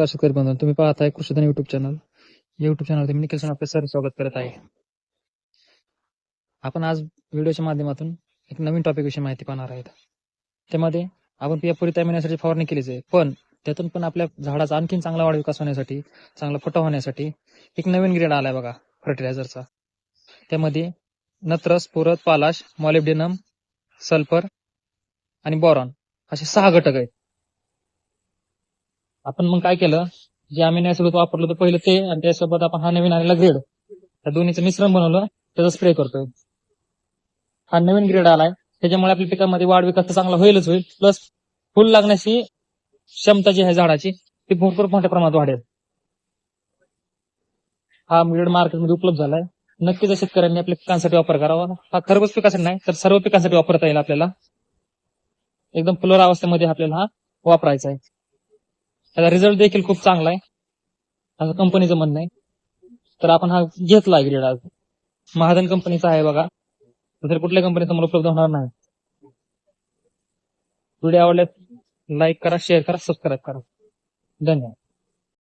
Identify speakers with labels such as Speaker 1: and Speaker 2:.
Speaker 1: नमस्कार शेतकरी बंधू तुम्ही पाहताय Krishidhan YouTube channel YouTube channel मी निखिल आपले सर स्वागत करत आहे. आपण आज व्हिडिओच्या माध्यमातून एक नवीन टॉपिक विषयी माहिती पाहणार आहेत. त्यामध्ये आपण या पुरी महिन्यासाठी फवारणी केलीच आहे. पण त्यातून पण आपल्या झाडाचा आणखीन चांगला वाढ विकास होण्यासाठी चांगला फोटो होण्यासाठी एक नवीन ग्रेड आलाय बघा फर्टिलायझरचा त्यामध्ये नत्रस पुरत पालाश मॉलिब्डेनम सल्फर आणि बॉरॉन असे सहा घटक आहेत. आपण मग काय केलं? जे आम्ही नैसर्गिक वापरलं होतं पहिलं ते आणि त्यासोबत आपण हा नवीन आलेला ग्रेड त्या दोन्हीचं मिश्रण बनवलं त्याचा स्प्रे करतोय. हा नवीन ग्रेड आलाय. त्याच्यामुळे आपल्या पिकामध्ये वाढ विकास तर चांगला होईलच होईल. प्लस फुल लागण्याची क्षमता जी आहे झाडाची ती भरपूर मोठ्या प्रमाणात वाढेल. हा ग्रेड मार्केटमध्ये उपलब्ध झालाय. नक्कीच शेतकऱ्यांनी आपल्या पिकांसाठी वापर करावा. हा खरबच पिकासाठी नाही तर सर्व पिकांसाठी वापरता येईल आपल्याला. एकदम फुलोर अवस्थेमध्ये आपल्याला हा वापरायचा आहे. त्याचा रिझल्ट देखील खूप चांगला आहे. असं कंपनीचं म्हणणं आहे. तर आपण हा घेतला ग्रेड आज. महाजन कंपनीचा आहे बघा. दुसऱ्या कुठल्या कंपनीचा मला उपलब्ध होणार नाही. व्हिडिओ आवडल्यास लाईक करा शेअर करा सबस्क्राईब करा. धन्यवाद.